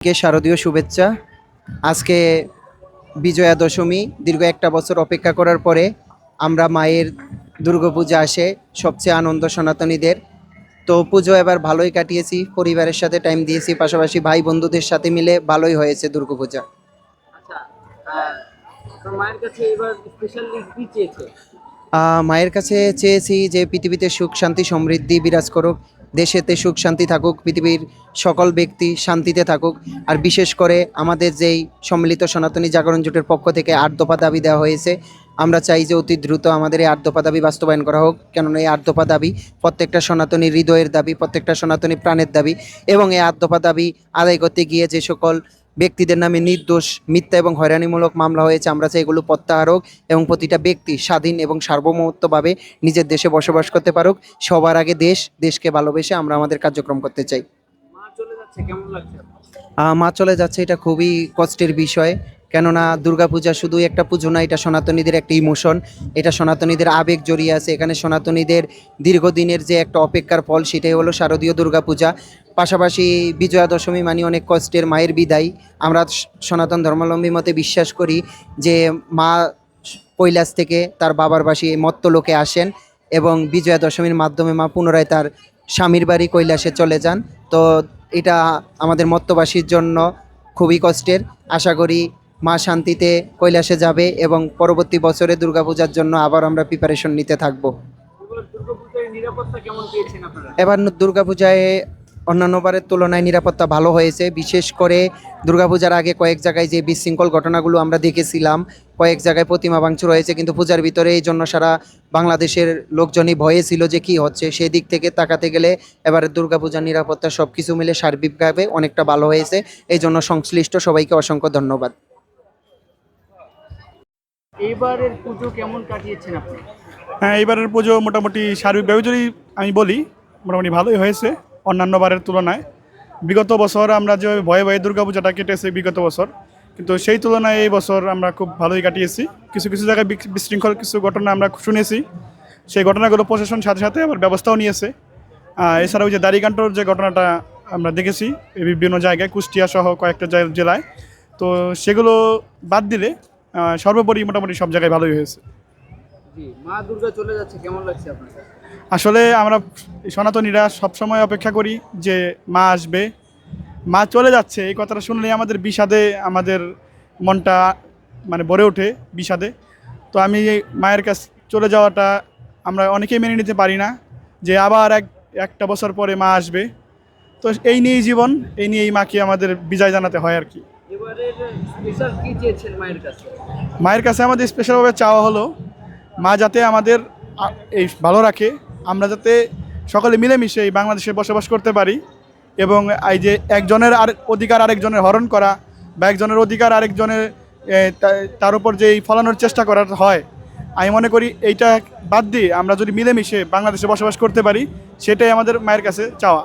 কে শারদীয় শুভেচ্ছা। আজকে বিজয়া দশমী দীর্ঘ একটা বছর অপেক্ষা করার পরে আমরা মায়ের দুর্গাপূজা আসে সবচেয়ে আনন্দ সনাতনীদের। তো পুজো এবার ভালোই কাটিয়েছি পরিবারের সাথে টাইম দিয়েছি পাশাপাশি ভাই বন্ধুদের সাথে মিলে ভালোই হয়েছে দুর্গাপূজা। আচ্ছা মায়ের কাছে চেয়েছি যে পৃথিবীতে সুখ শান্তি সমৃদ্ধি বিরাজ করুক। দেশেতে সুখ, শান্তি থাকুক, পৃথিবীর সকল ব্যক্তি শান্তিতে থাকুক। আর বিশেষ করে আমাদের যেই সম্মিলিত সনাতনী জাগরণ জোটের পক্ষ থেকে আট দফা দাবি দেওয়া হয়েছে, আমরা চাই যে অতি দ্রুত আমাদের এই আট দফা দাবি বাস্তবায়ন করা হোক। কেননা এই আট দফা দাবি প্রত্যেকটা সনাতনী হৃদয়ের দাবি, প্রত্যেকটা সনাতনী প্রাণের দাবি এবং এই আট দফা দাবি আদায় করতে গিয়ে যে সকল ব্যক্তিদের নামে নির্দোষ মিথ্যা এবং হয়রানিমূলক মামলা হয়েছে। আমরা চাই এগুলো প্রত্যাহারক হোক এবং প্রতিটা ব্যক্তি স্বাধীন এবং সার্বভৌমত্বভাবে নিজের দেশে বসবাস করতে পারুক। সবার আগে দেশ দেশকে ভালোবেসে আমরা আমাদের কার্যক্রম করতে চাই। মা চলে যাচ্ছে এটা খুবই কষ্টের বিষয়। কেননা দুর্গাপূজা শুধু একটা পুজো না, এটা সনাতনীদের একটা ইমোশন এটা সনাতনীদের আবেগ জড়িয়ে আছে। এখানে সনাতনীদের দীর্ঘদিনের যে একটা অপেক্ষার ফল, সেটাই হলো শারদীয় দুর্গাপূজা। পাশাপাশি বিজয়া দশমী মানে অনেক কষ্টের মায়ের বিদায়। আমরা সনাতন ধর্মাবলম্বী মতে বিশ্বাস করি যে মা কৈলাস থেকে তার বাবার বাসী মত্ত লোকে আসেন এবং বিজয়া দশমীর মাধ্যমে মা পুনরায় তার স্বামীর বাড়ি কৈলাসে চলে যান। তো এটা আমাদের মত্তবাসীর জন্য খুবই কষ্টের। আশা করি মা শান্তিতে কৈলাসে যাবে এবং পরবর্তী বছরে দুর্গাপূজার জন্য আবার আমরা প্রিপারেশন নিতে থাকব। এবার দুর্গাপূজায় অন্যান্যবারের তুলনায় নিরাপত্তা ভালো হয়েছে। বিশেষ করে দুর্গাপূজার আগে কয়েক জায়গায় যে বিশৃঙ্খল ঘটনাগুলো আমরা দেখেছিলাম, কয়েক জায়গায় প্রতিমা ভাঙচুর হয়েছে, কিন্তু পূজার ভিতরে এই জন্য সারা বাংলাদেশের লোকজনই ভয়ে ছিল যে কি হচ্ছে। সেই দিক থেকে তাকাতে গেলে এবার দুর্গাপূজার নিরাপত্তা সব কিছু মিলে সার্বিকভাবে অনেকটা ভালো হয়েছে। এই জন্য সংশ্লিষ্ট সবাইকে অসংখ্য ধন্যবাদ। এইবারের পুজো কেমন কাটিয়েছেন আপনি? হ্যাঁ এইবারের পুজো মোটামুটি সার্বিকভাবে যদি আমি বলি, মোটামুটি ভালোই হয়েছে অন্যান্য বারের তুলনায়। বিগত বছর আমরা যে ভয়ে ভয়ে দুর্গাপূজাটা কেটেছে বিগত বছর, কিন্তু সেই তুলনায় এই বছর আমরা খুব ভালোই কাটিয়েছি। কিছু কিছু জায়গায় বিশৃঙ্খল কিছু ঘটনা আমরা শুনেছি। সেই ঘটনাগুলো প্রশাসন সাথে সাথে আবার ব্যবস্থাও নিয়েছে। এছাড়াও যে দাড়িকান্টর যে ঘটনাটা আমরা দেখেছি, বিভিন্ন জায়গায় কুষ্টিয়া সহ কয়েকটা জেলায়। তো সেগুলো বাদ দিলে সর্বোপরি মোটামুটি সব জায়গায় ভালোই হয়েছে। মা দুর্গা চলে যাচ্ছে কেমন লাগছে আপনার আসলে আমরা সনাতনীরা সবসময় অপেক্ষা করি যে মা আসবে। মা চলে যাচ্ছে এই কথাটা শুনলেই আমাদের বিষাদে আমাদের মনটা মানে ভরে ওঠে বিষাদে। তো আমি মায়ের কাছ চলে যাওয়াটা আমরা অনেকেই মেনে নিতে পারি না যে আবার এক একটা বছর পরে মা আসবে। তো এই নিয়েই জীবন এই নিয়েই মাকে আমাদের বিজয় জানাতে হয় আর কি। মায়ের কাছে? আমাদের স্পেশালভাবে চাওয়া হলো, মা যাতে আমাদের এই ভালো রাখে, আমরা যাতে সকলে মিলেমিশে এই বাংলাদেশে বসবাস করতে পারি এবং এই যে একজনের আর অধিকার আরেকজনের হরণ করা বা একজনের অধিকার আরেকজনের তার উপর যে এই ফলানোর চেষ্টা করা হয়, আমি মনে করি এইটা বাদ দিয়ে আমরা যদি মিলেমিশে বাংলাদেশে বসবাস করতে পারি, সেটাই আমাদের মায়ের কাছে চাওয়া।